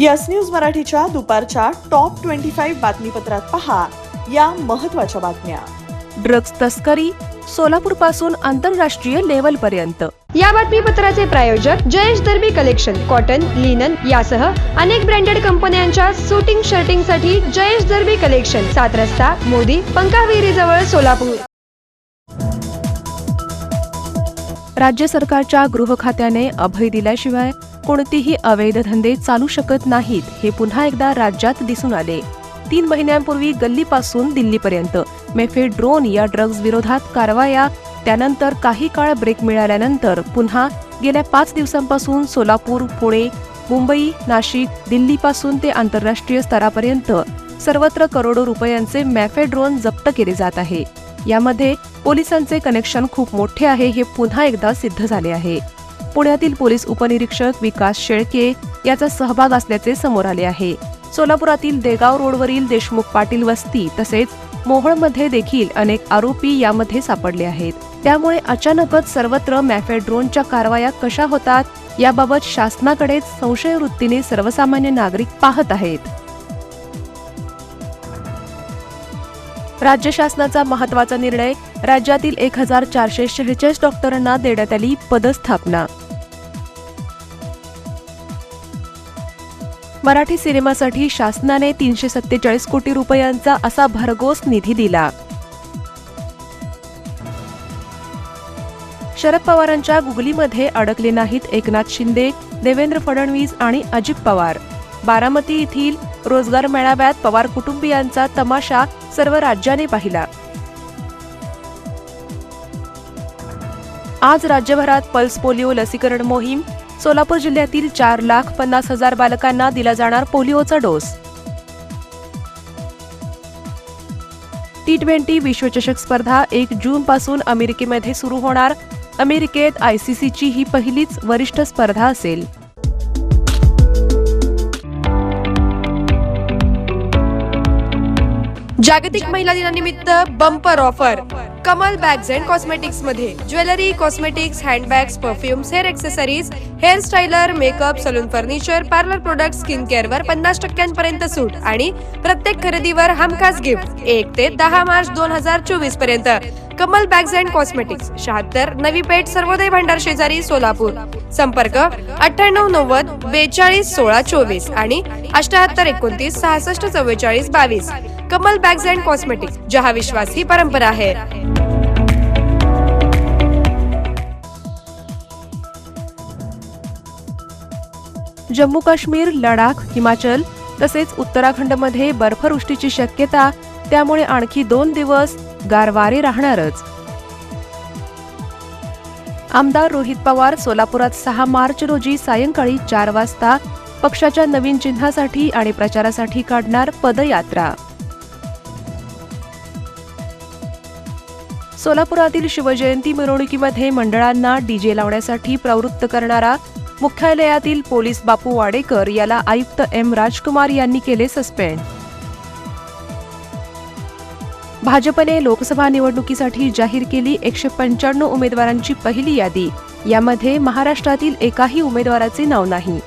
Yes news मराठीच्या दुपारच्या top twenty five बातमीपत्रात पहा या महत्त्वाच्या बातम्या. ड्रग्ज तस्करी सोलापूरपासून आंतरराष्ट्रीय लेवल पर्यंत. या बातमीपत्राचे प्रायोजक Jayesh Darbi collection cotton linen यासह अनेक ब्रँडेड कंपन्यांच्या सुटिंग शर्टिंगसाठी जयेश दर्बी कलेक्शन सात रस्ता मोदी पंकाविहिरी जवळ सोलापूर. राज्य सरकारच्या गृह खात्याने अभय दिल्याशिवाय कोणतेही अवैध धंदे चालू शकत नाहीत हे पुन्हा एकदा राज्यात दिसून आले. तीन महिन्यांपूर्वी गल्लीपासून दिल्लीपर्यंत मेफे ड्रोन या ड्रग्ज विरोधात कारवाया त्यानंतर काही काळ ब्रेक मिळाल्यानंतर पुन्हा गेल्या पाच दिवसांपासून सोलापूर पुणे मुंबई नाशिक दिल्लीपासून ते आंतरराष्ट्रीय स्तरापर्यंत सर्वत्र करोडो रुपयांचे मॅफे ड्रोन जप्त केले जात आहे. यामध्ये पोलिसांचे कनेक्शन खूप मोठे आहे हे पुन्हा एकदा सिद्ध झाले आहे. पुण्यातील पोलीस उपनिरीक्षक विकास शेळके याचा सहभाग असल्याचे समोर आले आहे. सोलापुरातील देगाव रोडवरील देशमुख पाटील वस्ती तसेच मोहोळमध्ये देखील अनेक आरोपी यामध्ये सापडले आहेत. त्यामुळे अचानकच सर्वत्र मॅफे ड्रोनच्या कारवाया कशा होतात याबाबत शासनाकडेच संशय वृत्तीने सर्वसामान्य नागरिक पाहत आहेत. राज्य शासनाचा महत्त्वाचा निर्णय राज्यातील एक हजार चारशे शेहेचाळीस डॉक्टरांना देण्यात आली पदस्थापना. मराठी सिनेमासाठी शासनाने तीनशे सत्तेचाळीस कोटी रुपयांचा असा भरघोस निधी दिला. शरद पवारांच्या गुगलीमध्ये अडकले नाहीत एकनाथ शिंदे देवेंद्र फडणवीस आणि अजित पवार. बारामती येथील रोजगार मेळाव्यात पवार कुटुंबियांचा तमाशा सर्व राज्याने पाहिला. आज राज्यभरात पल्स पोलिओ लसीकरण मोहीम सोलापूर जिल्ह्यातील चार लाख पन्नास हजार बालकांना दिला जाणार पोलिओचा डोस. टी ट्वेंटी विश्वचषक स्पर्धा एक जून पासून अमेरिकेमध्ये सुरू होणार. अमेरिकेत आयसीसीची ही पहिलीच वरिष्ठ स्पर्धा असेल. जागतिक महिला दिनानिमित्त bumper offer Kamal bags and कॉस्मेटिक्समध्ये. Jewellery cosmetics handbags perfumes hair accessories hair styler makeup salon furniture parlour product skin care वर पन्नास टक्क्यांपर्यंत सूट आणि प्रत्येक खरेदीवर हमखास गिफ्ट एक ते दहा मार्च दोन हजार चोवीसपर्यंत. कमल बॅग्स अँड कॉस्मेटिक्स शहात्तर नवी पेठ सर्वोदय भांडार शेजारी सोलापूर. संपर्क अठ्ठ्याण्णव नव्वद बेचाळीस सोळा चोवीस आणि अठ्याहत्तर एकोणतीस सहासष्ट चव्वेचाळीस बावीस. कमल बॅग्स अँड कॉस्मेटिक्स जहा विश्वास ही परंपरा आहे. जम्मू काश्मीर लडाख हिमाचल तसेच उत्तराखंडमध्ये बर्फवृष्टीची शक्यता त्यामुळे आणखी दोन दिवस गारवारे राहणारच. आमदार रोहित पवार सोलापुरात सहा मार्च रोजी सायंकाळी चार वाजता पक्षाच्या नवीन चिन्हासाठी आणि प्रचारासाठी काढणार पदयात्रा. सोलापुरातील शिवजयंती मिरवणुकीमध्ये मंडळांना डीजे लावण्यासाठी प्रवृत्त करणारा मुख्यालयातील पोलीस बापू वाडेकर याला आयुक्त एम राजकुमार यांनी केले सस्पेंड. भाजपने लोकसभा निवडणुकीसाठी जाहीर केली एकशे पंच्याण्णव उमेदवारांची पहिली यादी. यामध्ये महाराष्ट्रातील एकाही उमेदवाराचे नाव नाही.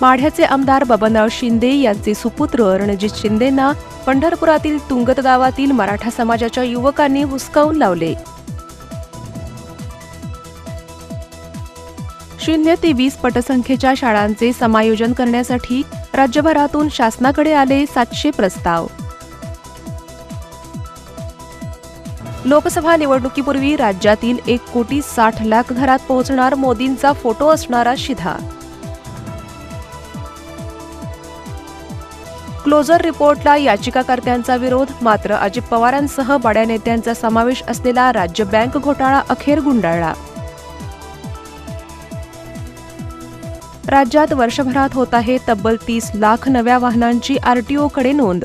माढ्याचे आमदार बबनराव शिंदे यांचे सुपुत्र रणजित शिंदेंना पंढरपुरातील तुंगत गावातील मराठा समाजाच्या युवकांनी हुसकावून लावले. शून्य ते वीस पटसंख्येच्या शाळांचे समायोजन करण्यासाठी राज्यभरातून शासनाकडे आले सातशे प्रस्ताव. लोकसभा निवडणुकीपूर्वी राज्यातील एक कोटी साठ लाख घरात पोहोचणार मोदींचा फोटो असणारा शिधा. क्लोजर रिपोर्टला याचिकाकर्त्यांचा विरोध मात्र अजित पवारांसह बड्या नेत्यांचा समावेश असलेला राज्य बँक घोटाळा अखेर गुंडाळला. राज्यात वर्षभरात होत आहे तब्बल तीस लाख नव्या वाहनांची आरटीओकडे नोंद.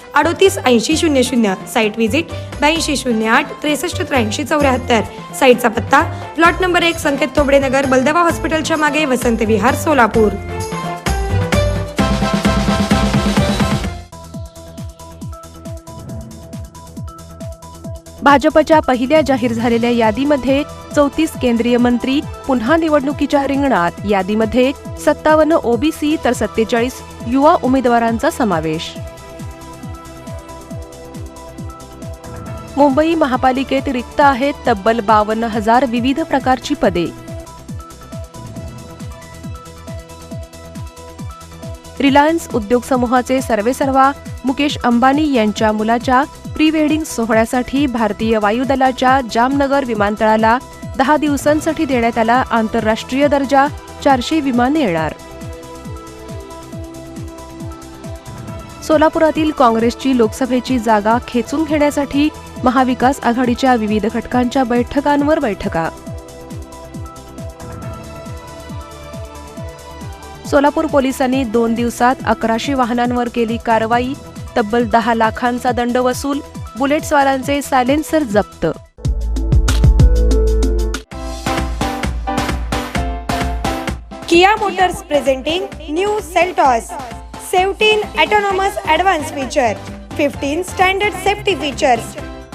अडोतीस ऐंशी शून्य शून्य साईट व्हिजिट ब्याऐंशी शून्य आठ त्रेसष्ट त्र्याऐंशी चौऱ्याहत्तर. साईटचा पत्ता प्लॉट नंबर एक संकेत तोबडेनगर नगर बलदवा हॉस्पिटलच्या मागे वसंत विहार सोलापूर. भाजपच्या पहिल्या जाहीर झालेल्या यादीमध्ये चौतीस केंद्रीय मंत्री पुन्हा निवडणुकीच्या रिंगणात. यादीमध्ये सत्तावन्न ओबीसी तर सत्तेचाळीस युवा उमेदवारांचा समावेश. मुंबई महापालिकेत रिक्त आहेत तब्बल बावन्न हजार विविध प्रकारची पदे. रिलायन्स उद्योग समूहाचे सर्वेसर्वा मुकेश अंबानी यांच्या मुलाच्या प्री वेडिंग सोहळ्यासाठी भारतीय वायुदलाच्या जामनगर विमानतळाला दहा दिवसांसाठी देण्यात आला आंतरराष्ट्रीय दर्जा चारशे विमाने येणार. सोलापुरातील काँग्रेसची लोकसभेची जागा खेचून घेण्यासाठी महाविकास आघाडीच्या विविध घटकांच्या बैठकांवर बैठका. सोलापूर पोलिसांनी दोन दिवसात अकराशे वाहनांवर केली कारवाई तब्बल दहा लाखांचा दंड वसूल बुलेटस्वारांचे सायलेन्सर जप्त. Kia Motors presenting new Seltos 17 autonomous advanced feature 15 standard safety features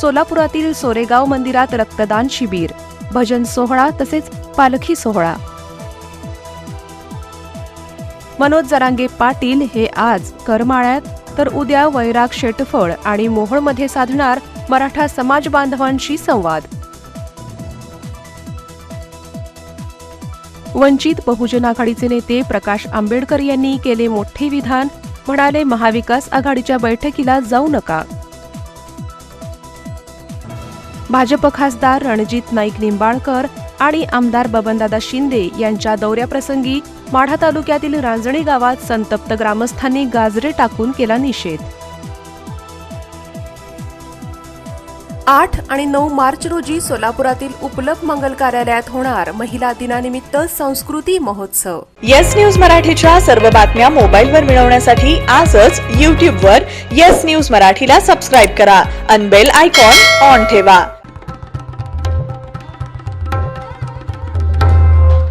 सोलापुरातील Soregaon मंदिरात रक्तदान शिबिर भजन सोहळा तसेच पालखी सोहळा. मनोज जरांगे पाटील हे आज करमाळ्यात तर उद्या वैराग शेटफळ आणि मोहोळमध्ये साधणार मराठा समाज बांधवांशी संवाद. वंचित बहुजन आघाडीचे नेते प्रकाश आंबेडकर यांनी केले मोठे विधान म्हणाले महाविकास आघाडीच्या बैठकीला जाऊ नका. भाजप खासदार रणजित नाईक निंबाळकर आणि आमदार बबनदादा शिंदे यांच्या दौऱ्याप्रसंगी माढा तालुक्यातील रांजणी गावात संतप्त ग्रामस्थांनी गाजरे टाकून केला निषेध. आठ आणि नऊ मार्च रोजी सोलापुरातील उपलब्ध मंगल कार्यालयात होणार महिला दिनानिमित्त संस्कृती महोत्सव. येस न्यूज मराठीच्या सर्व बातम्या मोबाईलवर मिळवण्यासाठी आजच यूट्यूबवर येस न्यूज मराठीला सबस्क्राईब करा. अनबेल आयकॉन ऑन ठेवा.